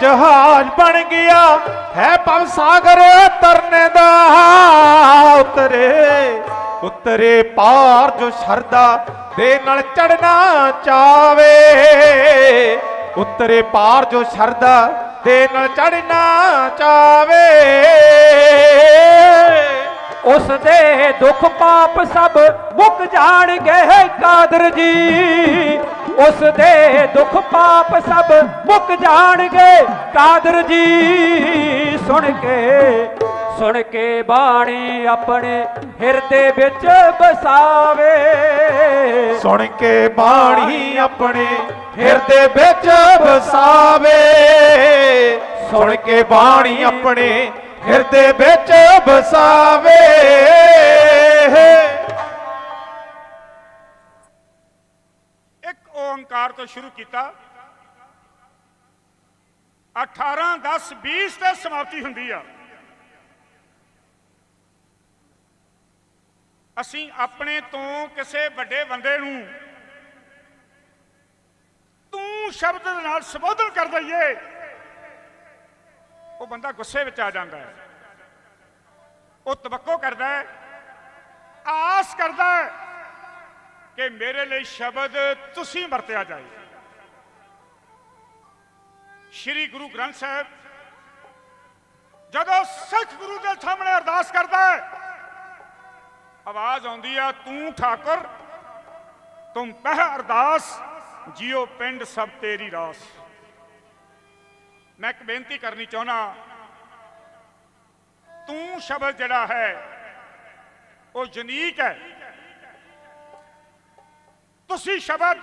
ਜਹਾਜ਼ ਬਣ ਗਿਆ। ਹੈ ਭਵ ਸਾਗਰ ਤਰਨੇ ਦਾ ਉਤਰੇ। ਉਤਰੇ ਪਾਰ ਜੋ ਸ਼ਰਦਾ ਦੇ ਨਾਲ ਚੜਨਾ ਚਾਵੇ। ਉਤਰੇ ਪਾਰ ਜੋ ਸ਼ਰਦਾ ਦੇ ਨਾਲ ਚੜਨਾ ਚਾਵੇ। ਉਸ ਦੇ ਦੁੱਖ ਪਾਪ ਸਭ ਮੁੱਕ ਜਾਣਗੇ ਕਾਦਰ ਜੀ। ਉਸ ਦੇ ਦੁੱਖ ਪਾਪ ਸਭ ਮੁੱਕ ਜਾਣਗੇ ਕਾਦਰ ਜੀ। ਸੁਣ ਕੇ ਸੁਣ ਕੇ ਬਾਣੀ ਆਪਣੇ ਹਿਰਦੇ ਵਿੱਚ ਬਸਾਵੇ ਸੁਣ ਕੇ ਬਾਣੀ ਆਪਣੇ ਹਿਰਦੇ ਵਿੱਚ ਵਸਾਵੇ। ਸੁਣ ਕੇ ਬਾਣੀ ਆਪਣੇ ਹਿਰਦੇ ਵਿੱਚ ਵਸਾਵੇ। ਇੱਕ ਓੰਕਾਰ ਤੋਂ ਸ਼ੁਰੂ ਕੀਤਾ। 18 10 20 ਤੇ ਸਮਾਪਤੀ ਹੁੰਦੀ ਆ। ਅਸੀਂ ਆਪਣੇ ਤੋਂ ਕਿਸੇ ਵੱਡੇ ਬੰਦੇ ਨੂੰ ਤੂੰ ਸ਼ਬਦ ਦੇ ਨਾਲ ਸੰਬੋਧਨ ਕਰ ਦਈਏ। ਉਹ ਬੰਦਾ ਗੁੱਸੇ ਵਿੱਚ ਆ ਜਾਂਦਾ ਹੈ। ਉਹ ਤਵੱਕੋ ਕਰਦਾ ਹੈ। ਆਸ ਕਰਦਾ ਹੈ ਕਿ ਮੇਰੇ ਲਈ ਸ਼ਬਦ ਤੁਸੀਂ ਵਰਤਿਆ ਜਾਏ। ਸ਼੍ਰੀ ਗੁਰੂ ਗ੍ਰੰਥ ਸਾਹਿਬ ਜਦੋਂ ਸਿੱਖ ਗੁਰੂ ਦੇ ਸਾਹਮਣੇ ਅਰਦਾਸ ਕਰਦਾ ਹੈ, ਆਵਾਜ਼ ਆਉਂਦੀ ਆ, ਤੂੰ ਠਾਕੁਰ ਤੁਮ ਪਹਿ ਅਰਦਾਸ ਜਿਉ ਪਿੰਡ ਸਭ ਤੇਰੀ ਰਾਸ। ਮੈਂ ਇੱਕ ਬੇਨਤੀ ਕਰਨੀ ਚਾਹੁੰਦਾ ਤੂੰ ਸ਼ਬਦ ਜਿਹੜਾ ਹੈ, ਉਹ ਯੂਨੀਕ ਹੈ। ਤੁਸੀਂ ਸ਼ਬਦ,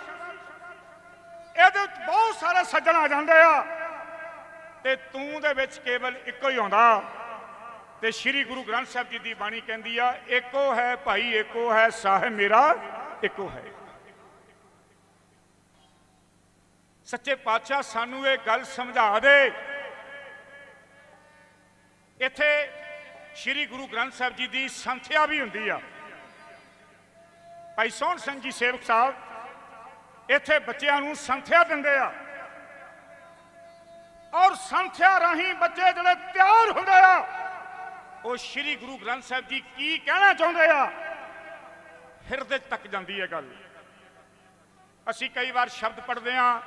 ਇਹਦੇ ਵਿੱਚ ਬਹੁਤ ਸਾਰੇ ਸੱਜਣ ਆ ਜਾਂਦੇ ਆ ਤੇ ਤੂੰ ਦੇ ਵਿੱਚ ਕੇਵਲ ਇੱਕੋ ਹੀ ਆਉਂਦਾ। ਤੇ ਸ੍ਰੀ ਗੁਰੂ ਗ੍ਰੰਥ ਸਾਹਿਬ ਜੀ ਦੀ ਬਾਣੀ ਕਹਿੰਦੀ ਆ ਇੱਕੋ ਹੈ ਭਾਈ ਇੱਕੋ ਹੈ ਸਾਹਿਬ ਮੇਰਾ ਇੱਕੋ ਹੈ। ਸੱਚੇ ਪਾਤਸ਼ਾਹ ਸਾਨੂੰ ਇਹ ਗੱਲ ਸਮਝਾ ਦੇ। ਇੱਥੇ ਸ੍ਰੀ ਗੁਰੂ ਗ੍ਰੰਥ ਸਾਹਿਬ ਜੀ ਦੀ ਸੰਥਿਆ ਵੀ ਹੁੰਦੀ ਆ। ਭਾਈ ਸੋਹਣ ਸਿੰਘ ਜੀ ਸੇਵਕ ਸਾਹਿਬ ਇੱਥੇ ਬੱਚਿਆਂ ਨੂੰ ਸੰਥਿਆ ਦਿੰਦੇ ਆ। ਔਰ ਸੰਥਿਆ ਰਾਹੀਂ ਬੱਚੇ ਜਿਹੜੇ ਤਿਆਰ ਹੁੰਦੇ ਆ, ਉਹ ਸ੍ਰੀ ਗੁਰੂ ਗ੍ਰੰਥ ਸਾਹਿਬ ਜੀ ਕੀ ਕਹਿਣਾ ਚਾਹੁੰਦੇ ਆ? ਹਿਰਦੇ ਤੱਕ ਜਾਂਦੀ ਹੈ ਗੱਲ। ਅਸੀਂ ਕਈ ਵਾਰ ਸ਼ਬਦ ਪੜ੍ਹਦੇ ਆ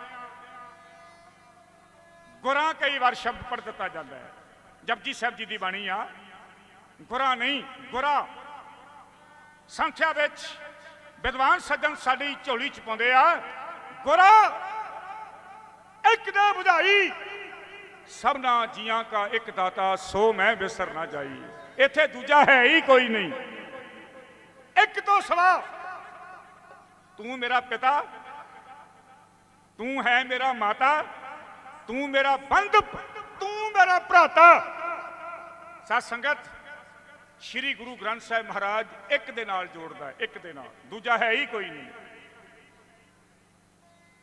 ਗੁਰਾਂ ਕਈ ਵਾਰ ਸ਼ਬਦ ਪੜ੍ਹ ਦਿੱਤਾ ਜਾਂਦਾ ਹੈ। ਜਪਜੀ ਸਾਹਿਬ ਜੀ ਦੀ ਬਾਣੀ ਆ, ਗੁਰਾਂ ਨਹੀਂ, ਗੁਰਾ। ਸੰਖਿਆ ਵਿੱਚ ਵਿਦਵਾਨ ਸੱਜਣ ਸਾਡੀ ਝੋਲੀ ਚ ਪਾਉਂਦੇ ਆ, ਗੁਰਾ, ਇੱਕ ਨਾ 부ਝਾਈ ਸਭਨਾ ਜੀਆਂ ਕਾ ਇੱਕ ਦਾਤਾ, ਸੋ ਮੈਂ ਵਿਸਰ ਨਾ ਜਾਈ। ਇੱਥੇ ਦੂਜਾ ਹੈ ਹੀ ਕੋਈ ਨਹੀਂ। ਇੱਕ ਤੋਂ ਸਵਾ, ਤੂੰ ਮੇਰਾ ਪਿਤਾ, ਤੂੰ ਹੈ ਮੇਰਾ ਮਾਤਾ ਤੂੰ ਮੇਰਾ ਬੰਦ, ਤੂੰ ਮੇਰਾ ਭਰਾਤਾ। ਸਾਧ ਸੰਗਤ, ਸ੍ਰੀ ਗੁਰੂ ਗ੍ਰੰਥ ਸਾਹਿਬ ਮਹਾਰਾਜ ਇੱਕ ਦੇ ਨਾਲ ਜੋੜਦਾ ਇੱਕ ਦੇ ਨਾਲ। ਦੂਜਾ ਹੈ ਹੀ ਕੋਈ ਨਹੀਂ।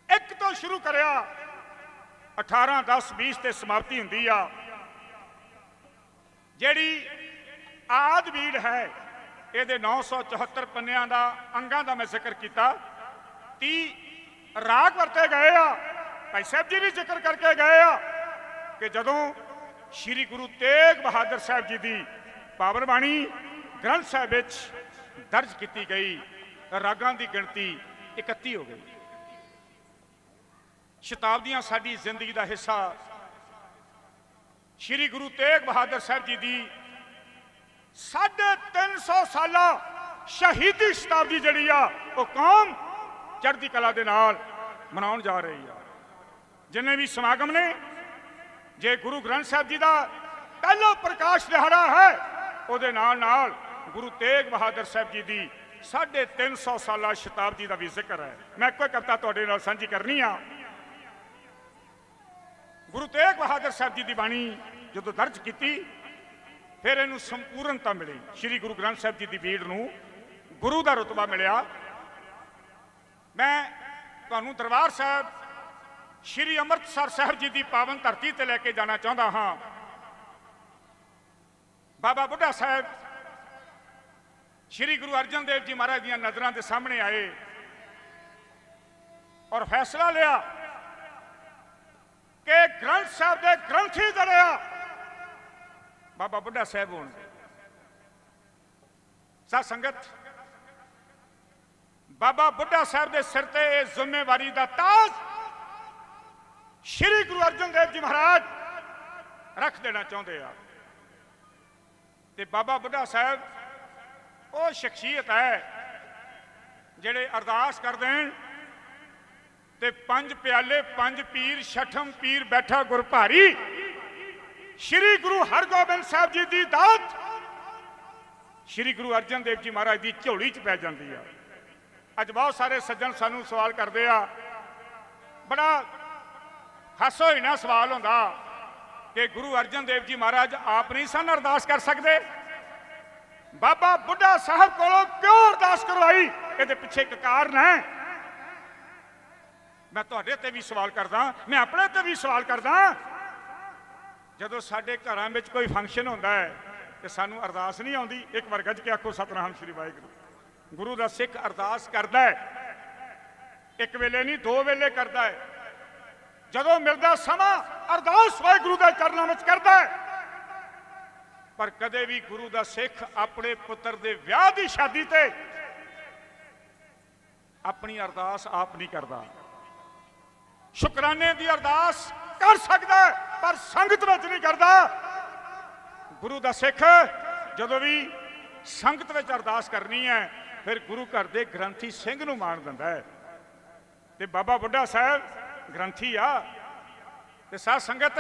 ਇੱਕ ਤੋਂ ਸ਼ੁਰੂ ਕਰਿਆ 18 10 20 ਤੇ ਸਮਾਪਤੀ ਹੁੰਦੀ ਆ। ਜਿਹੜੀ ਆਦ ਬੀੜ ਹੈ, ਇਹਦੇ 974 ਪੰਨਿਆਂ ਦਾ ਅੰਗਾਂ ਦਾ ਮੈਂ ਜ਼ਿਕਰ ਕੀਤਾ 30 ਰਾਗ ਵਰਤੇ ਗਏ ਆ। ਭਾਈ ਸਾਹਿਬ ਜੀ ਵੀ ਜ਼ਿਕਰ ਕਰਕੇ ਗਏ ਆ ਕਿ ਜਦੋਂ ਸ੍ਰੀ ਗੁਰੂ ਤੇਗ ਬਹਾਦਰ ਸਾਹਿਬ ਜੀ ਦੀ ਪਾਵਨ ਬਾਣੀ ਗ੍ਰੰਥ ਸਾਹਿਬ ਵਿੱਚ ਦਰਜ ਕੀਤੀ ਗਈ ਰਾਗਾਂ ਦੀ ਗਿਣਤੀ 31 ਹੋ ਗਈ। ਸ਼ਤਾਬਦੀਆਂ ਸਾਡੀ ਜ਼ਿੰਦਗੀ ਦਾ ਹਿੱਸਾ ਸ੍ਰੀ ਗੁਰੂ ਤੇਗ ਬਹਾਦਰ ਸਾਹਿਬ ਜੀ ਦੀ 350 ਸਾਲਾ ਸ਼ਹੀਦੀ ਸ਼ਤਾਬਦੀ ਜਿਹੜੀ ਆ, ਉਹ ਕੌਮ ਚੜ੍ਹਦੀ ਕਲਾ ਦੇ ਨਾਲ ਮਨਾਉਣ ਜਾ ਰਹੀ ਆ। ਜਿੰਨੇ ਵੀ ਸਮਾਗਮ ਨੇ, ਜੇ ਗੁਰੂ ਗ੍ਰੰਥ ਸਾਹਿਬ ਜੀ ਦਾ ਪਹਿਲਾ ਪ੍ਰਕਾਸ਼ ਦਿਹਾੜਾ ਹੈ, ਉਹਦੇ ਨਾਲ ਨਾਲ ਗੁਰੂ ਤੇਗ ਬਹਾਦਰ ਸਾਹਿਬ ਜੀ ਦੀ 350 ਸਾਲਾ ਸ਼ਤਾਬਦੀ ਦਾ ਵੀ ਜ਼ਿਕਰ ਹੈ। ਮੈਂ ਕੋਈ ਕਵਿਤਾ ਤੁਹਾਡੇ ਨਾਲ ਸਾਂਝੀ ਕਰਨੀ ਆ। ਗੁਰੂ ਤੇਗ ਬਹਾਦਰ ਸਾਹਿਬ ਜੀ ਦੀ ਬਾਣੀ ਜਦੋਂ ਦਰਜ ਕੀਤੀ, ਫਿਰ ਇਹਨੂੰ ਸੰਪੂਰਨਤਾ ਮਿਲੀ। ਸ੍ਰੀ ਗੁਰੂ ਗ੍ਰੰਥ ਸਾਹਿਬ ਜੀ ਦੀ ਬੀੜ ਨੂੰ ਗੁਰੂ ਦਾ ਰਤਬਾ ਮਿਲਿਆ। ਮੈਂ ਤੁਹਾਨੂੰ ਦਰਬਾਰ ਸਾਹਿਬ ਸ੍ਰੀ ਅੰਮ੍ਰਿਤਸਰ ਸਾਹਿਬ ਜੀ ਦੀ ਪਾਵਨ ਧਰਤੀ ਤੇ ਲੈ ਕੇ ਜਾਣਾ ਚਾਹੁੰਦਾ ਹਾਂ। ਬਾਬਾ ਬੁੱਢਾ ਸਾਹਿਬ, ਸ੍ਰੀ ਗੁਰੂ ਅਰਜਨ ਦੇਵ ਜੀ ਮਹਾਰਾਜ ਦੀਆਂ ਨਜ਼ਰਾਂ ਦੇ ਸਾਹਮਣੇ ਆਏ ਔਰ ਫੈਸਲਾ ਲਿਆ ਕਿ ਗ੍ਰੰਥ ਸਾਹਿਬ ਦੇ ਗ੍ਰੰਥੀ ਬਾਬਾ ਬੁੱਢਾ ਸਾਹਿਬ ਹੋਣ ਸਾ ਸੰਗਤ, ਬਾਬਾ ਬੁੱਢਾ ਸਾਹਿਬ ਦੇ ਸਿਰ ਤੇ ਇਹ ਜ਼ਿੰਮੇਵਾਰੀ ਦਾ ਤਾਜ ਸ਼੍ਰੀ ਗੁਰੂ ਅਰਜਨ ਦੇਵ ਜੀ ਮਹਾਰਾਜ, ਰੱਖ ਦੇਣਾ ਚਾਹੁੰਦੇ ਆ। ਤੇ ਬਾਬਾ ਬੁੱਢਾ ਸਾਹਿਬ, ਉਹ ਸ਼ਖਸੀਅਤ ਹੈ, ਜਿਹੜੇ ਅਰਦਾਸ ਕਰ ਦੇਣ ਤੇ ਪੰਜ ਪਿਆਲੇ, ਪੰਜ ਪੀਰ, ਛਠਮ ਪੀਰ ਬੈਠਾ ਗੁਰ ਭਾਰੀ ਸ਼੍ਰੀ ਗੁਰੂ ਹਰਗੋਬਿੰਦ ਸਾਹਿਬ ਜੀ ਦੀ ਦਾਤ, ਸ਼੍ਰੀ ਗੁਰੂ ਅਰਜਨ ਦੇਵ ਜੀ ਮਹਾਰਾਜ ਦੀ ਝੋਲੀ 'ਚ ਪੈ ਜਾਂਦੀ ਆ। ਅੱਜ ਬਹੁਤ ਸਾਰੇ ਸੱਜਣ ਸਾਨੂੰ ਸਵਾਲ ਕਰਦੇ ਆ, ਬੜਾ ਹਾਸੋ ਹੀ ਨਾ ਸਵਾਲ ਹੁੰਦਾ ਕਿ ਗੁਰੂ ਅਰਜਨ ਦੇਵ ਜੀ ਮਹਾਰਾਜ ਆਪ ਨਹੀਂ ਸਨ ਅਰਦਾਸ ਕਰ ਸਕਦੇ? ਬਾਬਾ ਬੁੱਢਾ ਸਾਹਿਬ ਕੋਲੋਂ ਕਿਉਂ ਅਰਦਾਸ ਕਰਵਾਈ? ਇਹਦੇ ਪਿੱਛੇ ਇੱਕ ਕਾਰਨ ਹੈ। ਮੈਂ ਤੁਹਾਡੇ ਤੇ ਵੀ ਸਵਾਲ ਕਰਦਾ, ਮੈਂ ਆਪਣੇ ਤੇ ਵੀ ਸਵਾਲ ਕਰਦਾ। ਜਦੋਂ ਸਾਡੇ ਘਰਾਂ ਵਿੱਚ ਕੋਈ ਫੰਕਸ਼ਨ ਹੁੰਦਾ ਹੈ, ਤੇ ਸਾਨੂੰ ਅਰਦਾਸ ਨਹੀਂ ਆਉਂਦੀ, ਇੱਕ ਵਾਰ ਗੱਜ ਕੇ ਆਖੋ, ਸਤਨਾਮ ਸ੍ਰੀ ਵਾਹਿਗੁਰੂ। ਗੁਰੂ ਦਾ ਸਿੱਖ ਅਰਦਾਸ ਕਰਦਾ ਹੈ। ਇੱਕ ਵੇਲੇ ਨਹੀਂ, ਦੋ ਵੇਲੇ ਕਰਦਾ ਹੈ। ਜਦੋਂ ਮਿਲਦਾ ਸਮਾਂ ਅਰਦਾਸ ਵਾਹਿਗੁਰੂ ਦੇ ਚਰਨਾਂ ਵਿੱਚ ਕਰਦਾ ਹੈ। ਪਰ ਕਦੇ ਵੀ ਗੁਰੂ ਦਾ ਸਿੱਖ ਆਪਣੇ ਪੁੱਤਰ ਦੇ ਵਿਆਹ ਦੀ ਸ਼ਾਦੀ ਤੇ ਆਪਣੀ ਅਰਦਾਸ ਆਪ ਨਹੀਂ ਕਰਦਾ। ਸ਼ੁਕਰਾਨੇ ਦੀ ਅਰਦਾਸ ਕਰ ਸਕਦਾ ਪਰ ਸੰਗਤ ਵਿੱਚ ਨਹੀਂ ਕਰਦਾ। ਗੁਰੂ ਦਾ ਸਿੱਖ ਜਦੋਂ ਵੀ ਸੰਗਤ ਵਿੱਚ ਅਰਦਾਸ ਕਰਨੀ ਹੈ, ਫਿਰ ਗੁਰੂ ਘਰ ਦੇ ਗ੍ਰੰਥੀ ਸਿੰਘ ਨੂੰ ਮਾਣ ਦਿੰਦਾ ਹੈ। ਤੇ ਬਾਬਾ ਬੁੱਢਾ ਸਾਹਿਬ ਗ੍ਰੰਥੀ ਆ। ਤੇ ਸਾਧ ਸੰਗਤ,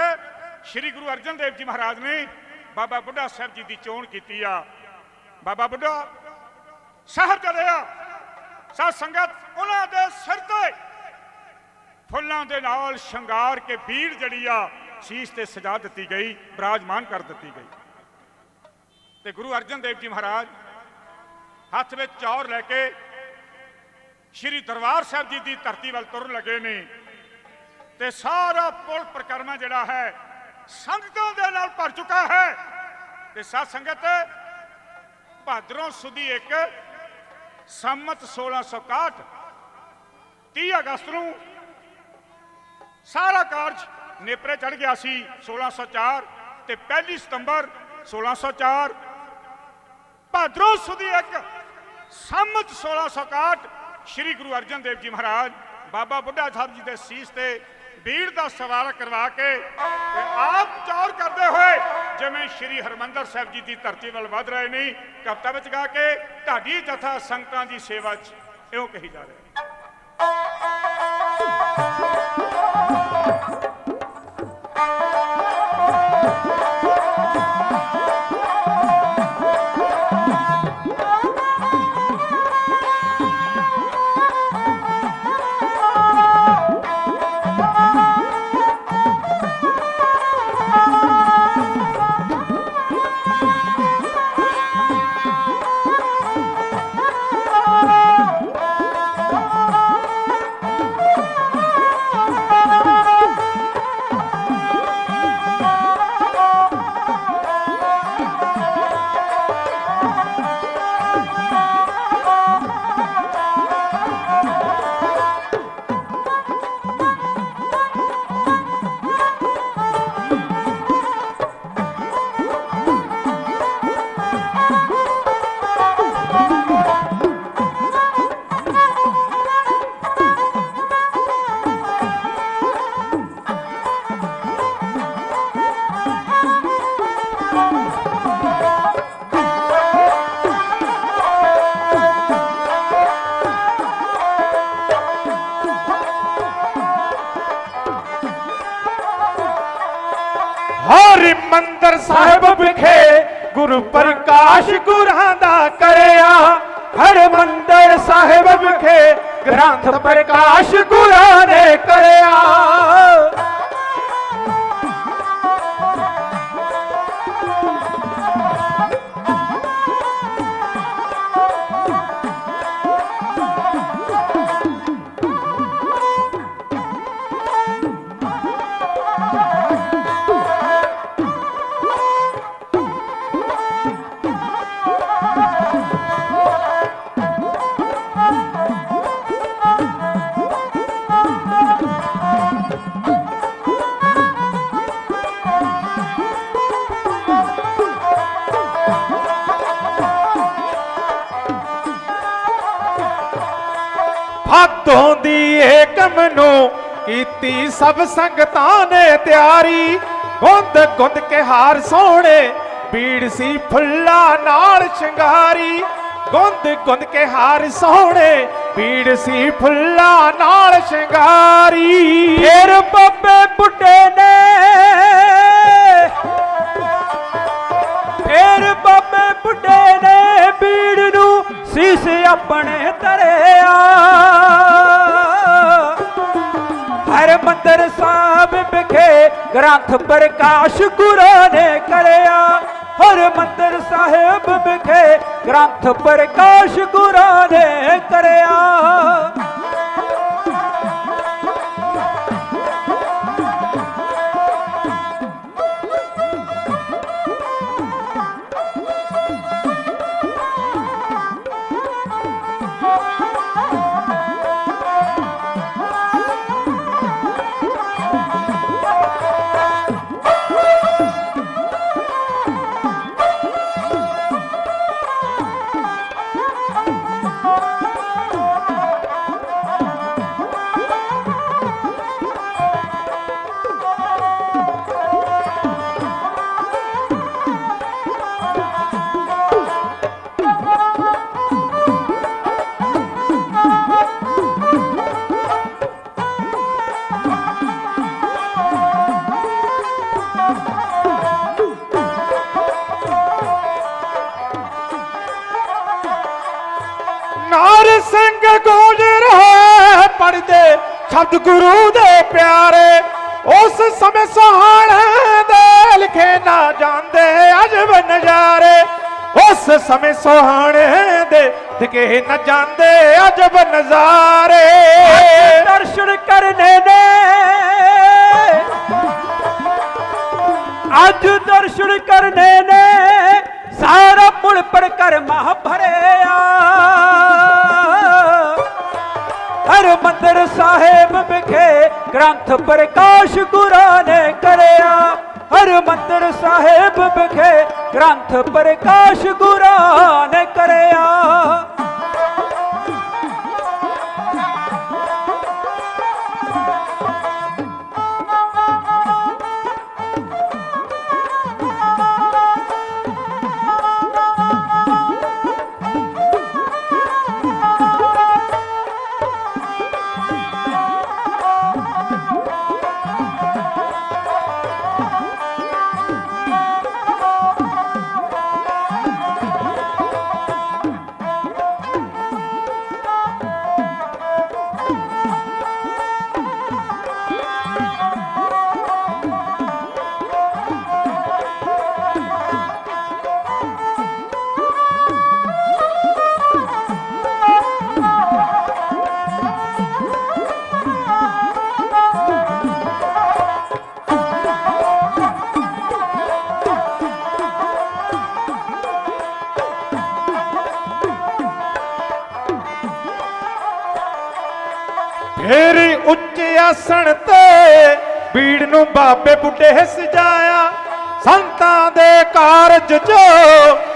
ਸ੍ਰੀ ਗੁਰੂ ਅਰਜਨ ਦੇਵ ਜੀ ਮਹਾਰਾਜ ਨੇ ਬਾਬਾ ਬੁੱਢਾ ਸਾਹਿਬ ਜੀ ਦੀ ਚੋਣ ਕੀਤੀ ਆ। ਬਾਬਾ ਬੁੱਢਾ ਸਾਹਿਬ ਜਿਹੜੇ ਆ। ਸਾਧ ਸੰਗਤ, ਉਹਨਾਂ ਦੇ ਸਿਰ ਤੇ ਫੁੱਲਾਂ ਦੇ ਨਾਲ ਸ਼ਿੰਗਾਰ ਕੇ ਭੀੜ ਜੜੀ ਆ, ਸ਼ੀਸ਼ ਤੇ ਸਜਾ ਦਿੱਤੀ ਗਈ, ਬਰਾਜਮਾਨ ਕਰ ਦਿੱਤੀ ਗਈ। ਤੇ ਗੁਰੂ ਅਰਜਨ ਦੇਵ ਜੀ ਮਹਾਰਾਜ ਹੱਥ ਵਿੱਚ ਚੌਰ ਲੈ ਕੇ ਸ਼੍ਰੀ ਦਰਬਾਰ ਸਾਹਿਬ ਜੀ ਦੀ ਧਰਤੀ ਵੱਲ ਤੁਰਨ ਲੱਗੇ ਨੇ। ਤੇ ਸਾਰਾ ਪੁਲ ਪ੍ਰਕਰਮਾ ਜਿਹੜਾ ਹੈ ਸੰਗਤਾਂ ਦੇ ਨਾਲ ਭਰ ਚੁੱਕਾ ਹੈ। ਤੇ ਸਾਧ ਸੰਗਤ ਭਾਦਰੋਂ ਸੁਦੀ ਇੱਕ ਸੰਮਤ 1661 30 ਅਗਸਤ ਨੂੰ ਸਾਰਾ ਕਾਰਜ ਨੇਪਰੇ ਚੜ ਗਿਆ ਸੀ 1604 ਤੇ 1 ਸਤੰਬਰ 1604 ਭਾਦਰੋਂ ਸੁਦੀ ਇੱਕ ਸੰਮਤ 1661 ਸ੍ਰੀ ਗੁਰੂ ਅਰਜਨ ਦੇਵ ਜੀ ਮਹਾਰਾਜ, ਬਾਬਾ ਬੁੱਢਾ ਸਾਹਿਬ ਜੀ ਦੇ ਸੀਸ ਤੇ ਭੀੜ ਦਾ ਸਵਾਰ ਕਰਵਾ ਕੇ ਤੇ ਆਪ ਚੌਰ ਕਰਦੇ ਹੋਏ ਜਿਵੇਂ ਸ੍ਰੀ ਹਰਮੰਦਰ ਸਾਹਿਬ ਜੀ ਦੀ ਧਰਤੀ ਵੱਲ ਵਧ ਰਹੇ ਨੇ, ਕਵਤਾ ਵਿੱਚ ਗਾ ਕੇ ਢਾਡੀ ਜਥਾ ਸੰਗਤਾਂ ਦੀ ਸੇਵਾ 'ਚ ਇਉਂ ਕਹੀ ਜਾ ਰਹੀ ਹਰਿ ਵਿਖੇ ਗੁਰੂ ਪ੍ਰਕਾਸ਼ ਗੁਰਾਂ ਦਾ ਕਰਿਆ। ਹਰਮੰਦਰ ਸਾਹਿਬ ਵਿਖੇ ਗ੍ਰੰਥ ਪ੍ਰਕਾਸ਼ ਗੁਰਾਂ ਨੇ ਕਰਿਆ। ਜਨਮ ਨੂੰ ਕੀਤੀ ਸਭ ਸੰਗਤਾਂ ਨੇ ਤਿਆਰੀ। ਗੁੰਦ ਗੁੰਦ ਕੇ ਹਾਰ ਸੋਹਣੇ, ਬੀੜ ਸੀ ਫੁੱਲਾਂ ਨਾਲ ਸ਼ਿੰਗਾਰੀ। ਗੁੰਦ ਗੁੰਦ ਕੇ ਹਾਰ ਸੋਹਣੇ, ਬੀੜ ਸੀ ਫੁੱਲਾਂ ਨਾਲ ਸ਼ਿੰਗਾਰੀ। ਫੇਰ ਬਾਬੇ ਬੁੱਢੇ ਨੇ, ਫੇਰ ਬਾਬੇ ਬੁੱਢੇ ਨੇ ਪੀੜ ਨੂੰ ਸੀਸ ਆਪਣੇ ਤਰਿਆ ਹਰ ਮੰਦਰ ਸਾਹਿਬ ਵਿਖੇ ਗ੍ਰੰਥ ਪ੍ਰਕਾਸ਼ ਗੁਰਾਂ ਨੇ ਕਰਿਆ। ਹਰਮੰਦਰ ਸਾਹਿਬ ਵਿਖੇ ਗ੍ਰੰਥ ਪ੍ਰਕਾਸ਼ ਗੁਰਾਂ ਨੇ ਕਰਿਆ। ਉਸ ਸਮੇਂ ਸੁਹਾਣੇ ਦੇ ਲਿਖੇ ਨਾ ਜਾਂਦੇ ਅਜਬ ਨਜ਼ਾਰੇ ਦਰਸ਼ਨ ਕਰਨੇ ਨੇ ਅੱਜ ਦਰਸ਼ਨ ਕਰਨੇ ਨੇ ਸਾਰਾ ਪੁਲ ਪਰ ਕਰਮਾ ਭਰਿਆ ਹਰ ਮੰਦਰ ਸਾਹਿਬ ਵਿਖੇ ਗ੍ਰੰਥ ਪ੍ਰਕਾਸ਼ ਗੁਰਾਂ ਨੇ ਕਰਿਆ ਹਰ ਮੰਦਰ ਸਾਹਿਬ ਵਿਖੇ ਗ੍ਰੰਥ ਪ੍ਰਕਾਸ਼ ਗੁਰਾਂ ਨੇ ਕਰਿਆ। ਫੇਰ ਉੱਚੇ ਆਸਣ ਤੇ ਬੀੜ ਨੂੰ ਬਾਬੇ ਬੁੱਢੇ ਸਜਾਇਆ ਸੰਤਾਂ ਦੇ ਕਾਰਜ ਜੋ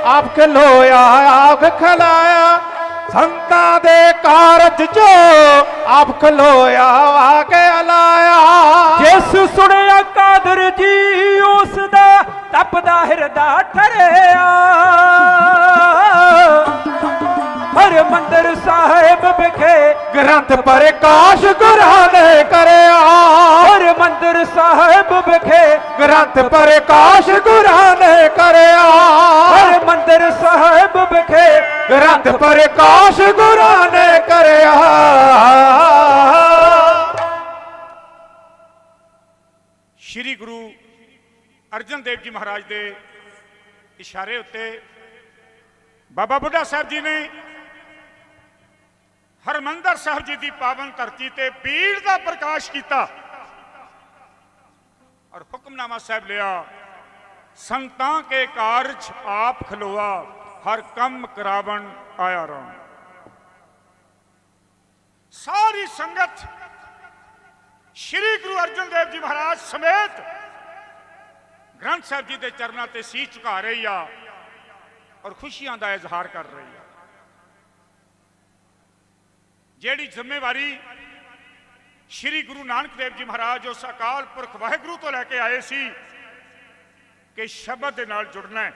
ਆਪ ਖਲੋਇਆ, ਆਪ ਖਲਾਇਆ। ਸੰਤਾਂ ਦੇ ਕਾਰਜ ਜੋ ਆਪ ਖਲੋਇਆ, ਆ ਕੇ ਅਲਾਇਆ। ਜਿਸ ਸੁਣਿਆ ਕਾਦਰ ਜੀ ਉਸ ਦਾ ਤਪਦਾ ਹਿਰਦਾ ਠਰਿਆ। ਹਰਮੰਦਰ ਸਾਹਿਬ ਵਿਖੇ ਗ੍ਰੰਥ ਪ੍ਰਕਾਸ਼ ਗੁਰਾਂ ਨੇ ਕਰਿਆ। ਹਰਮੰਦਰ ਸਾਹਿਬ ਵਿਖੇ ਗ੍ਰੰਥ ਪ੍ਰਕਾਸ਼ ਗੁਰਾਂ ਨੇ ਕਰਿਆ। ਹਰ ਸਾਹਿਬ ਵਿਖੇ ਗ੍ਰੰਥ ਪ੍ਰਕਾਸ਼ ਗੁਰਾਂ ਕਰਿਆ। ਸ਼੍ਰੀ ਗੁਰੂ ਅਰਜਨ ਦੇਵ ਜੀ ਮਹਾਰਾਜ ਦੇ ਇਸ਼ਾਰੇ ਉੱਤੇ ਬਾਬਾ ਬੁੱਢਾ ਸਾਹਿਬ ਜੀ ਨੇ ਹਰਮੰਦਰ ਸਾਹਿਬ ਜੀ ਦੀ ਪਾਵਨ ਧਰਤੀ ਤੇ ਬੀੜ ਦਾ ਪ੍ਰਕਾਸ਼ ਕੀਤਾ। ਔਰ ਹੁਕਮਨਾਮਾ ਸਾਹਿਬ ਲਿਆ ਸੰਤਾਂ ਕੇ ਕਾਰਜ ਆਪ ਖਲੋਆ, ਹਰ ਕੰਮ ਕਰਾਵਣ ਆਇਆ ਰਾਮ ਸਾਰੀ ਸੰਗਤ ਸ਼੍ਰੀ ਗੁਰੂ ਅਰਜਨ ਦੇਵ ਜੀ ਮਹਾਰਾਜ ਸਮੇਤ ਗ੍ਰੰਥ ਸਾਹਿਬ ਜੀ ਦੇ ਚਰਨਾਂ ਤੇ ਸੀਸ ਝੁਕਾ ਰਹੀ ਆ ਔਰ ਖੁਸ਼ੀਆਂ ਦਾ ਇਜ਼ਹਾਰ ਕਰ ਰਹੀ ਆ। ਜਿਹੜੀ ਜ਼ਿੰਮੇਵਾਰੀ ਸ੍ਰੀ ਗੁਰੂ ਨਾਨਕ ਦੇਵ ਜੀ ਮਹਾਰਾਜ ਉਸ ਅਕਾਲ ਪੁਰਖ ਵਾਹਿਗੁਰੂ ਤੋਂ ਲੈ ਕੇ ਆਏ ਸੀ ਕਿ ਸ਼ਬਦ ਦੇ ਨਾਲ ਜੁੜਨਾ ਹੈ।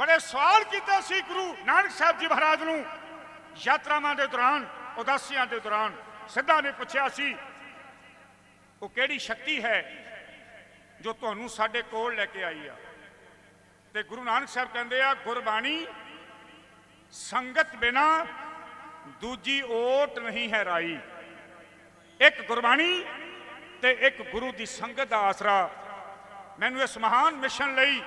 ਬੜੇ ਸਵਾਲ ਕੀਤਾ ਸੀ ਗੁਰੂ ਨਾਨਕ ਸਾਹਿਬ ਜੀ ਮਹਾਰਾਜ ਨੂੰ ਯਾਤਰਾਵਾਂ ਦੇ ਦੌਰਾਨ, ਉਦਾਸੀਆਂ ਦੇ ਦੌਰਾਨ। ਸਿੱਧਾ ਨੇ ਪੁੱਛਿਆ ਸੀ, ਉਹ ਕਿਹੜੀ ਸ਼ਕਤੀ ਹੈ ਜੋ ਤੁਹਾਨੂੰ ਸਾਡੇ ਕੋਲ ਲੈ ਕੇ ਆਈ ਆ? ਤੇ ਗੁਰੂ ਨਾਨਕ ਸਾਹਿਬ ਕਹਿੰਦੇ ਆ, ਗੁਰਬਾਣੀ ਸੰਗਤ ਬਿਨਾ ਦੂਜੀ ਓਟ ਨਹੀਂ ਹੈ ਰਾਈ। ਇੱਕ ਗੁਰਬਾਣੀ ਤੇ ਇੱਕ ਗੁਰੂ ਦੀ ਸੰਗਤ ਦਾ ਆਸਰਾ ਮੈਨੂੰ ਇਸ ਮਹਾਨ ਮਿਸ਼ਨ ਲਈ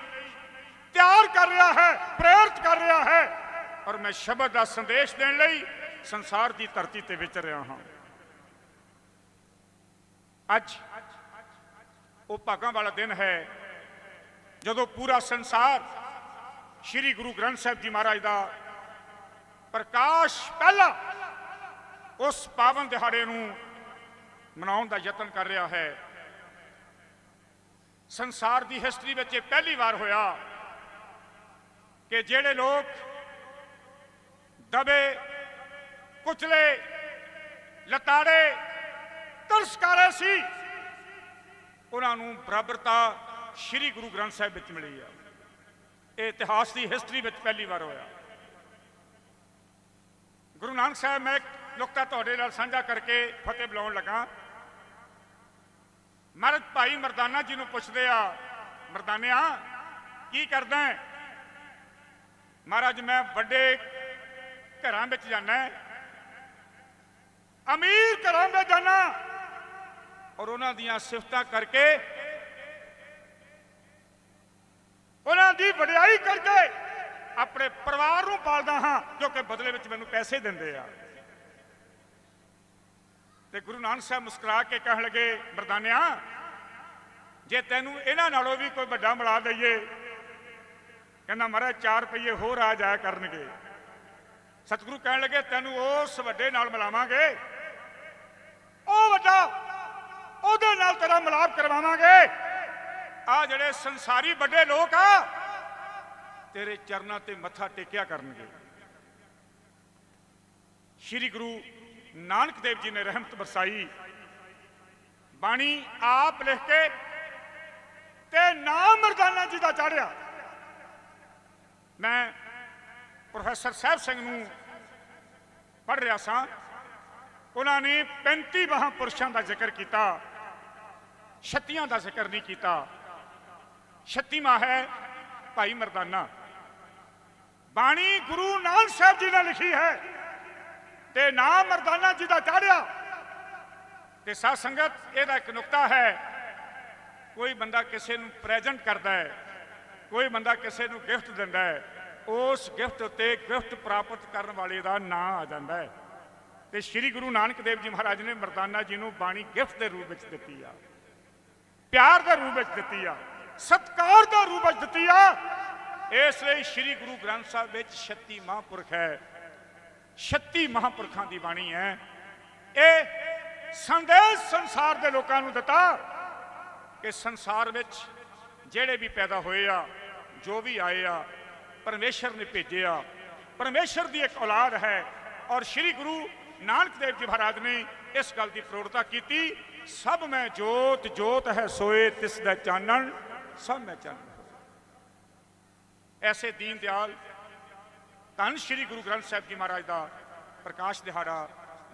ਤਿਆਰ ਕਰ ਰਿਹਾ ਹੈ, ਪ੍ਰੇਰਿਤ ਕਰ ਰਿਹਾ ਹੈ ਔਰ ਮੈਂ ਸ਼ਬਦ ਦਾ ਸੰਦੇਸ਼ ਦੇਣ ਲਈ ਸੰਸਾਰ ਦੀ ਧਰਤੀ ਤੇ ਵਿਚਰ ਰਿਹਾ ਹਾਂ। ਅੱਜ ਉਹ ਭਾਗਾਂ ਵਾਲਾ ਦਿਨ ਹੈ ਜਦੋਂ ਪੂਰਾ ਸੰਸਾਰ ਸ੍ਰੀ ਗੁਰੂ ਗ੍ਰੰਥ ਸਾਹਿਬ ਜੀ ਮਹਾਰਾਜ ਦਾ ਪ੍ਰਕਾਸ਼ ਪਹਿਲਾ। ਉਸ ਪਾਵਨ ਦਿਹਾੜੇ ਨੂੰ ਮਨਾਉਣ ਦਾ ਯਤਨ ਕਰ ਰਿਹਾ ਹੈ। ਸੰਸਾਰ ਦੀ ਹਿਸਟਰੀ ਵਿੱਚ ਇਹ ਪਹਿਲੀ ਵਾਰ ਹੋਇਆ ਕਿ ਜਿਹੜੇ ਲੋਕ ਦਬੇ, ਕੁਚਲੇ, ਲਤਾੜੇ, ਤਰਸਕਾਰੇ ਸੀ, ਉਹਨਾਂ ਨੂੰ ਬਰਾਬਰਤਾ ਸ੍ਰੀ ਗੁਰੂ ਗ੍ਰੰਥ ਸਾਹਿਬ ਵਿੱਚ ਮਿਲੀ ਆ। ਇਹ ਇਤਿਹਾਸ ਦੀ ਹਿਸਟਰੀ ਵਿੱਚ ਪਹਿਲੀ ਵਾਰ ਹੋਇਆ। ਗੁਰੂ ਨਾਨਕ ਸਾਹਿਬ, ਮੈਂ ਇੱਕ ਨੁਕਤਾ ਤੁਹਾਡੇ ਨਾਲ ਸਾਂਝਾ ਕਰਕੇ ਫਤਿਹ ਬੁਲਾਉਣ ਲੱਗਾ। ਮਰਦ ਭਾਈ ਮਰਦਾਨਾ ਜੀ ਨੂੰ ਪੁੱਛਦੇ ਆ ਮਰਦਾਨਿਆ ਕੀ ਕਰਦਾ ਮਹਾਰਾਜ, ਮੈਂ ਵੱਡੇ ਘਰਾਂ ਵਿੱਚ ਜਾਣਾ ਅਮੀਰ ਘਰਾਂ ਵਿੱਚ ਜਾਣਾ ਔਰ ਉਹਨਾਂ ਦੀਆਂ ਸਿਫਤਾਂ ਕਰਕੇ, ਉਹਨਾਂ ਦੀ ਵਡਿਆਈ ਕਰਕੇ ਆਪਣੇ ਪਰਿਵਾਰ ਨੂੰ ਪਾਲਦਾ ਹਾਂ, ਜੋ ਕਿ ਬਦਲੇ ਵਿੱਚ ਮੈਨੂੰ ਪੈਸੇ ਦਿੰਦੇ ਆ। ਤੇ ਗੁਰੂ ਨਾਨਕ ਸਾਹਿਬ ਮੁਸਕਰਾ ਕੇ ਕਹਿਣ ਲੱਗੇ, ਮਰਦਾਨਿਆ, ਜੇ ਤੈਨੂੰ ਇਹਨਾਂ ਨਾਲੋਂ ਵੀ ਕੋਈ ਵੱਡਾ ਮਿਲਾ ਦਈਏ, ਕਹਿੰਦਾ ਮਹਾਰਾਜ 4 ਰੁਪਏ ਹੋਰ ਆ ਜਾਇਆ ਕਰਨਗੇ। ਸਤਿਗੁਰੂ ਕਹਿਣ ਲੱਗੇ, ਤੈਨੂੰ ਉਸ ਵੱਡੇ ਨਾਲ ਮਿਲਾਵਾਂਗੇ। ਉਹ ਵੱਡਾ, ਉਹਦੇ ਨਾਲ ਤੇਰਾ ਮਿਲਾਪ ਕਰਵਾਵਾਂਗੇ। ਆ ਜਿਹੜੇ ਸੰਸਾਰੀ ਵੱਡੇ ਲੋਕ ਆ ਤੇਰੇ ਚਰਨਾਂ ਤੇ ਮੱਥਾ ਟੇਕਿਆ ਕਰਨਗੇ। ਸ੍ਰੀ ਗੁਰੂ ਨਾਨਕ ਦੇਵ ਜੀ ਨੇ ਰਹਿਮਤ ਵਰਸਾਈ ਬਾਣੀ ਆਪ ਲਿਖ ਕੇ ਤੇ ਨਾਮ ਮਰਦਾਨਾ ਜੀ ਦਾ ਚਾੜਿਆ। ਮੈਂ ਪ੍ਰੋਫੈਸਰ ਸਾਹਿਬ ਸਿੰਘ ਨੂੰ ਪੜ੍ਹ ਰਿਹਾ ਸਾਂ। ਉਹਨਾਂ ਨੇ 35 ਮਹਾਂਪੁਰਸ਼ਾਂ ਦਾ ਜ਼ਿਕਰ ਕੀਤਾ। ਛੱਤੀਆਂ ਦਾ ਜ਼ਿਕਰ ਨਹੀਂ ਕੀਤਾ। ਛੱਤੀਵਾਂ ਹੈ ਭਾਈ ਮਰਦਾਨਾ। ਬਾਣੀ ਗੁਰੂ ਨਾਨਕ ਸਾਹਿਬ ਜੀ ਨੇ ਲਿਖੀ ਹੈ। ਤੇ ਨਾਮ ਮਰਦਾਨਾ ਜੀ ਦਾ ਚਾੜਿਆ। ਤੇ ਸਾਧ ਸੰਗਤ, ਇਹਦਾ ਇੱਕ ਨੁਕਤਾ ਹੈ, ਕੋਈ ਬੰਦਾ ਕਿਸੇ ਨੂੰ ਪ੍ਰੈਜ਼ੈਂਟ ਕਰਦਾ ਹੈ, ਕੋਈ ਬੰਦਾ ਕਿਸੇ ਨੂੰ ਗਿਫਟ ਦਿੰਦਾ ਹੈ, ਉਸ ਗਿਫਟ ਉੱਤੇ ਗਿਫਟ ਪ੍ਰਾਪਤ ਕਰਨ ਵਾਲੇ ਦਾ ਨਾਂ ਆ ਜਾਂਦਾ ਹੈ। ਤੇ ਸ੍ਰੀ ਗੁਰੂ ਨਾਨਕ ਦੇਵ ਜੀ ਮਹਾਰਾਜ ਨੇ ਮਰਦਾਨਾ ਜੀ ਨੂੰ ਬਾਣੀ ਗਿਫਟ ਦੇ ਰੂਪ ਵਿੱਚ ਦਿੱਤੀ ਆ। ਪਿਆਰ ਦੇ ਰੂਪ ਵਿੱਚ ਦਿੱਤੀ ਆ। ਸਤਕਾਰ ਦੇ ਰੂਪ ਵਿੱਚ ਦਿੱਤੀ ਆ। ਇਸ ਲਈ ਸ੍ਰੀ ਗੁਰੂ ਗ੍ਰੰਥ ਸਾਹਿਬ ਵਿੱਚ 36 ਮਹਾਂਪੁਰਖ ਹੈ। 36 ਮਹਾਂਪੁਰਖਾਂ ਦੀ ਬਾਣੀ ਹੈ। ਇਹ ਸੰਦੇਸ਼ ਸੰਸਾਰ ਦੇ ਲੋਕਾਂ ਨੂੰ ਦਿੱਤਾ ਕਿ ਸੰਸਾਰ ਵਿੱਚ ਜਿਹੜੇ ਵੀ ਪੈਦਾ ਹੋਏ ਆ, ਜੋ ਵੀ ਆਏ ਆ, ਪਰਮੇਸ਼ਰ ਨੇ ਭੇਜਿਆ ਪਰਮੇਸ਼ਰ ਦੀ ਇੱਕ ਔਲਾਦ ਹੈ ਔਰ ਸ੍ਰੀ ਗੁਰੂ ਨਾਨਕ ਦੇਵ ਜੀ ਮਹਾਰਾਜ ਨੇ ਇਸ ਗੱਲ ਦੀ ਪ੍ਰੋੜਤਾ ਕੀਤੀ, ਸਭ ਮੈਂ ਜੋਤ ਜੋਤ ਹੈ ਸੋਏ ਤਿਸ ਦਾ ਚਾਨਣ, ਸਭ ਮੈਂ ਚਾਨਣ। ਐਸੇ ਦੀਨ ਦਿਆਲ। ਧੰਨ ਸ੍ਰੀ ਗੁਰੂ ਗ੍ਰੰਥ ਸਾਹਿਬ ਜੀ ਮਹਾਰਾਜ ਦਾ ਪ੍ਰਕਾਸ਼ ਦਿਹਾੜਾ,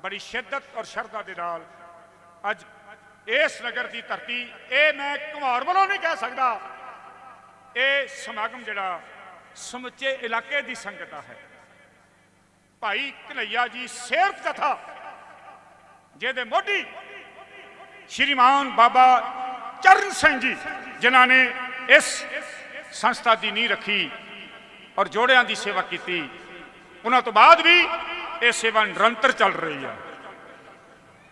ਬੜੀ ਸ਼ਿੱਦਤ ਔਰ ਸ਼ਰਧਾ ਦੇ ਨਾਲ ਅੱਜ ਇਸ ਨਗਰ ਦੀ ਧਰਤੀ, ਇਹ ਮੈਂ ਘੁਮਾਰ ਵੱਲੋਂ ਨਹੀਂ ਕਹਿ ਸਕਦਾ, ਇਹ ਸਮਾਗਮ ਜਿਹੜਾ ਸਮੁੱਚੇ ਇਲਾਕੇ ਦੀ ਸੰਗਤ ਦਾ ਹੈ। ਭਾਈ ਕਨਈਆ ਜੀ ਸੇਰਫ ਜਥਾ, ਜਿਹਦੇ ਮੋਢੀ ਸ਼੍ਰੀਮਾਨ ਬਾਬਾ ਚਰਨ ਸਿੰਘ ਜੀ, ਜਿਨ੍ਹਾਂ ਨੇ ਇਸ ਸੰਸਥਾ ਦੀ ਨੀਂਹ ਰੱਖੀ ਔਰ ਜੋੜਿਆਂ ਦੀ ਸੇਵਾ ਕੀਤੀ। ਉਹਨਾਂ ਤੋਂ ਬਾਅਦ ਵੀ ਇਹ ਸੇਵਾ ਨਿਰੰਤਰ ਚੱਲ ਰਹੀ ਹੈ।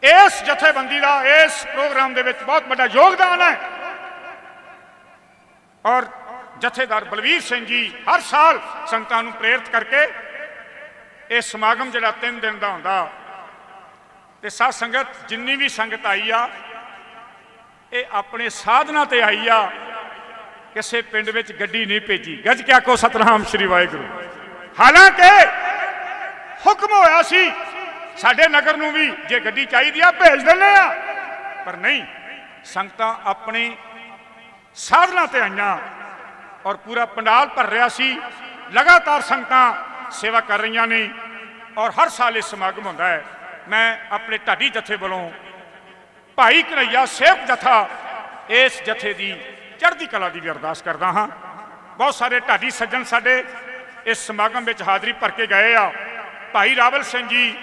ਇਸ ਜਥੇਬੰਦੀ ਦਾ, ਇਸ ਪ੍ਰੋਗਰਾਮ ਦੇ ਵਿੱਚ ਬਹੁਤ ਵੱਡਾ ਯੋਗਦਾਨ ਹੈ। ਔਰ ਜਥੇਦਾਰ ਬਲਵੀਰ ਸਿੰਘ ਜੀ ਹਰ ਸਾਲ ਸੰਗਤਾਂ ਨੂੰ ਪ੍ਰੇਰਿਤ ਕਰਕੇ ਇਹ ਸਮਾਗਮ ਜਿਹੜਾ 3 ਦਿਨ ਦਾ ਹੁੰਦਾ, ਤੇ ਸਾਧ ਸੰਗਤ ਜਿੰਨੀ ਵੀ ਸੰਗਤ ਆਈ ਆ, ਇਹ ਆਪਣੇ ਸਾਧਨਾ ਤੇ ਆਈ ਆ ਕਿਸੇ ਪਿੰਡ ਵਿੱਚ ਗੱਡੀ ਨਹੀਂ ਭੇਜੀ। ਗੱਜ ਕੇ ਆਖੋ, ਸਤਨਾਮ ਸ੍ਰੀ ਵਾਹਿਗੁਰੂ। ਹਾਲਾਂਕਿ ਹੁਕਮ ਹੋਇਆ ਸੀ, ਸਾਡੇ ਨਗਰ ਨੂੰ ਵੀ ਜੇ ਗੱਡੀ ਚਾਹੀਦੀ ਆ, ਭੇਜ ਦਿੰਦੇ ਆ। ਪਰ ਨਹੀਂ, ਸੰਗਤਾਂ ਆਪਣੀ ਸਾਧਨਾ ਤੇ ਆਈਆਂ ਔਰ ਪੂਰਾ ਪੰਡਾਲ ਭਰ ਰਿਹਾ ਸੀ। ਲਗਾਤਾਰ ਸੰਗਤਾਂ ਸੇਵਾ ਕਰ ਰਹੀਆਂ ਨੇ ਔਰ ਹਰ ਸਾਲ ਇਹ ਸਮਾਗਮ ਹੁੰਦਾ ਹੈ। ਮੈਂ ਆਪਣੇ ਢਾਡੀ ਜਥੇ ਵੱਲੋਂ ਭਾਈ ਕਨਈਆ ਸੇਵਕ ਜਥਾ ਇਸ ਜਥੇ ਦੀ ਚੜ੍ਹਦੀ ਕਲਾ ਦੀ ਵੀ ਅਰਦਾਸ ਕਰਦਾ ਹਾਂ। ਬਹੁਤ ਸਾਰੇ ਢਾਡੀ ਸੱਜਣ ਸਾਡੇ ਇਸ ਸਮਾਗਮ ਵਿੱਚ ਹਾਜ਼ਰੀ ਭਰ ਕੇ ਗਏ ਆ। ਭਾਈ ਰਾਵਲ ਸਿੰਘ ਜੀ,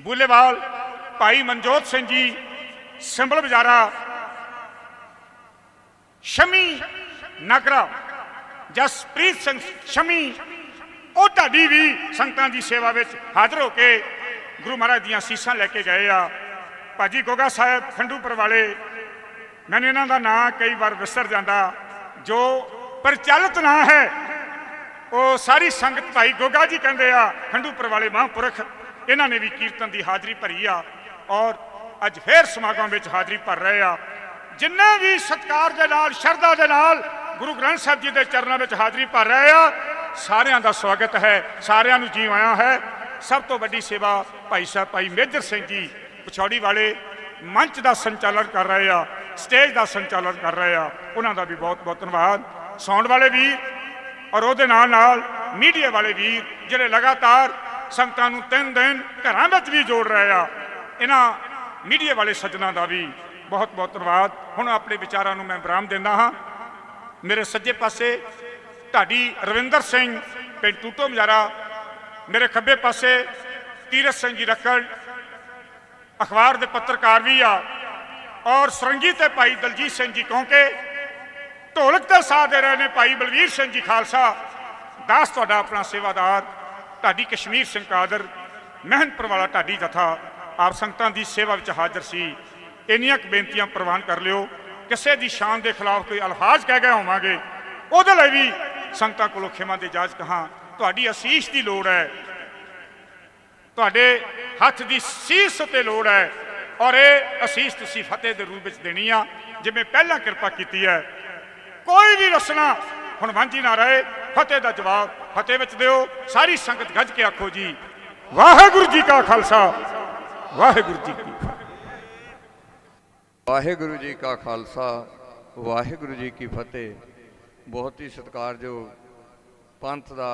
ਬੁੱਲੇਵਾਲ, ਭਾਈ ਮਨਜੋਤ ਸਿੰਘ ਜੀ, ਸਿੰਬਲ ਬਜ਼ਾਰਾ, ਸ਼ਮੀ ਨਗਰਾ, ਜਸਪ੍ਰੀਤ ਸਿੰਘ ਸ਼ਮੀ, ਉਹ ਢਾਡੀ ਵੀ ਸੰਗਤਾਂ ਦੀ ਸੇਵਾ ਵਿੱਚ ਹਾਜ਼ਰ ਹੋ ਕੇ ਗੁਰੂ ਮਹਾਰਾਜ ਦੀਆਂ ਸੀਸਾਂ ਲੈ ਕੇ ਗਏ ਆ। ਭਾਜੀ ਗੋਗਾ ਸਾਹਿਬ, ਖੰਡੂਪੁਰ ਵਾਲੇ ਮੈਨੂੰ ਇਹਨਾਂ ਦਾ ਨਾਂ ਕਈ ਵਾਰ ਵਿਸਰ ਜਾਂਦਾ। ਜੋ ਪ੍ਰਚਲਿਤ ਨਾਂ ਹੈ, ਉਹ ਸਾਰੀ ਸੰਗਤ ਭਾਈ ਗੋਗਾ ਜੀ ਕਹਿੰਦੇ ਆ, ਖੰਡੂਪੁਰ ਵਾਲੇ ਮਹਾਂਪੁਰਖ, ਇਹਨਾਂ ਨੇ ਵੀ ਕੀਰਤਨ ਦੀ ਹਾਜ਼ਰੀ ਭਰੀ ਆ ਔਰ ਅੱਜ ਫੇਰ ਸਮਾਗਮ ਵਿੱਚ ਹਾਜ਼ਰੀ ਭਰ ਰਹੇ ਆ। ਜਿੰਨੇ ਵੀ ਸਤਕਾਰ ਦੇ ਨਾਲ, ਸ਼ਰਧਾ ਦੇ ਨਾਲ ਗੁਰੂ ਗ੍ਰੰਥ ਸਾਹਿਬ ਜੀ ਦੇ ਚਰਨਾਂ ਵਿੱਚ ਹਾਜ਼ਰੀ ਭਰ ਰਹੇ ਆ, ਸਾਰਿਆਂ ਦਾ ਸਵਾਗਤ ਹੈ, ਸਾਰਿਆਂ ਨੂੰ ਜੀ ਆਇਆਂ ਹੈ। ਸਭ ਤੋਂ ਵੱਡੀ ਸੇਵਾ ਭਾਈ ਸਾਹਿਬ, ਭਾਈ ਮੇਜਰ ਸਿੰਘ ਜੀ ਪਛੌੜੀ ਵਾਲੇ ਮੰਚ ਦਾ ਸੰਚਾਲਨ ਕਰ ਰਹੇ ਆ। ਸਟੇਜ ਦਾ ਸੰਚਾਲਨ ਕਰ ਰਹੇ ਆ, ਉਹਨਾਂ ਦਾ ਵੀ ਬਹੁਤ ਬਹੁਤ ਧੰਨਵਾਦ। ਸਾਊਂਡ ਵਾਲੇ ਵੀਰ ਔਰ ਉਹਦੇ ਨਾਲ ਨਾਲ ਮੀਡੀਆ ਵਾਲੇ ਵੀਰ ਜਿਹੜੇ ਲਗਾਤਾਰ ਸੰਗਤਾਂ ਨੂੰ ਤਿੰਨ ਦਿਨ ਘਰਾਂ ਵਿੱਚ ਵੀ ਜੋੜ ਰਹੇ ਆ, ਇਹਨਾਂ ਮੀਡੀਆ ਵਾਲੇ ਸੱਜਣਾ ਦਾ ਵੀ ਬਹੁਤ ਬਹੁਤ ਧੰਨਵਾਦ। ਹੁਣ ਆਪਣੇ ਵਿਚਾਰਾਂ ਨੂੰ ਮੈਂ ਵਿਰਾਮ ਦਿੰਦਾ ਹਾਂ। ਮੇਰੇ ਸੱਜੇ ਪਾਸੇ ਢਾਡੀ ਰਵਿੰਦਰ ਸਿੰਘ, ਪਿੰਡ ਟੂਟੋ ਮਜਾਰਾ। ਮੇਰੇ ਖੱਬੇ ਪਾਸੇ ਤੀਰਥ ਸਿੰਘ ਜੀ ਰੱਖੜ, ਅਖਬਾਰ ਦੇ ਪੱਤਰਕਾਰ ਵੀ ਆ। ਔਰ ਸਰੰਗੀ ਤੇ ਭਾਈ ਦਲਜੀਤ ਸਿੰਘ ਜੀ ਕਹੋਂਕੇ ਢੋਲਕ ਦਾ ਸਾਥ ਦੇ ਰਹੇ ਨੇ ਭਾਈ ਬਲਵੀਰ ਸਿੰਘ ਜੀ ਖਾਲਸਾ, ਦਾਸ ਤੁਹਾਡਾ ਆਪਣਾ ਸੇਵਾਦਾਰ, ਢਾਡੀ ਕਸ਼ਮੀਰ ਸਿੰਘ ਕਾਦਰ ਮਹਿਨਪੁਰ ਵਾਲਾ ਢਾਡੀ ਜਥਾ, ਆਪ ਸੰਗਤਾਂ ਦੀ ਸੇਵਾ ਵਿੱਚ ਹਾਜ਼ਰ ਸੀ। ਇੰਨੀਆਂ ਕੁ ਬੇਨਤੀਆਂ ਪ੍ਰਵਾਨ ਕਰ ਲਿਓ, ਕਿਸੇ ਦੀ ਸ਼ਾਨ ਦੇ ਖਿਲਾਫ ਕੋਈ ਅਲਹਾਜ਼ ਕਹਿ ਗਏ ਹੋਵਾਂਗੇ, ਉਹਦੇ ਲਈ ਵੀ ਸੰਗਤਾਂ ਕੋਲੋਂ ਖਿਮਾ ਦੇ ਜਾਜ ਕਹਾਂ। ਤੁਹਾਡੀ ਅਸੀਸ ਦੀ ਲੋੜ ਹੈ। ਤੁਹਾਡੇ ਹੱਥ ਦੀ ਸੀਸ ਤੇ ਲੋੜ ਹੈ। ਔਰ ਇਹ ਅਸੀਸ ਤੁਸੀਂ ਫਤਿਹ ਦੇ ਰੂਪ ਵਿੱਚ ਦੇਣੀ ਆ, ਜਿਵੇਂ ਪਹਿਲਾਂ ਕਿਰਪਾ ਕੀਤੀ ਹੈ। ਕੋਈ ਵੀ ਰਸਨਾ ਹੁਣ ਵਾਂਝੀ ਨਾ ਰਹੇ, ਫਤਿਹ ਦਾ ਜਵਾਬ ਫਤਿਹ ਵਿੱਚ ਦਿਓ। ਸਾਰੀ ਸੰਗਤ ਗੱਜ ਕੇ ਆਖੋ ਜੀ, ਵਾਹਿਗੁਰੂ ਜੀ ਕਾ ਖਾਲਸਾ, ਵਾਹਿਗੁਰੂ ਜੀ ਕੀ ਫਤਿਹ। ਵਾਹਿਗੁਰੂ ਜੀ ਕਾ ਖਾਲਸਾ, ਵਾਹਿਗੁਰੂ ਜੀ ਕੀ ਫਤਿਹ। ਬਹੁਤ ਹੀ ਸਤਿਕਾਰਯੋਗ ਪੰਥ ਦਾ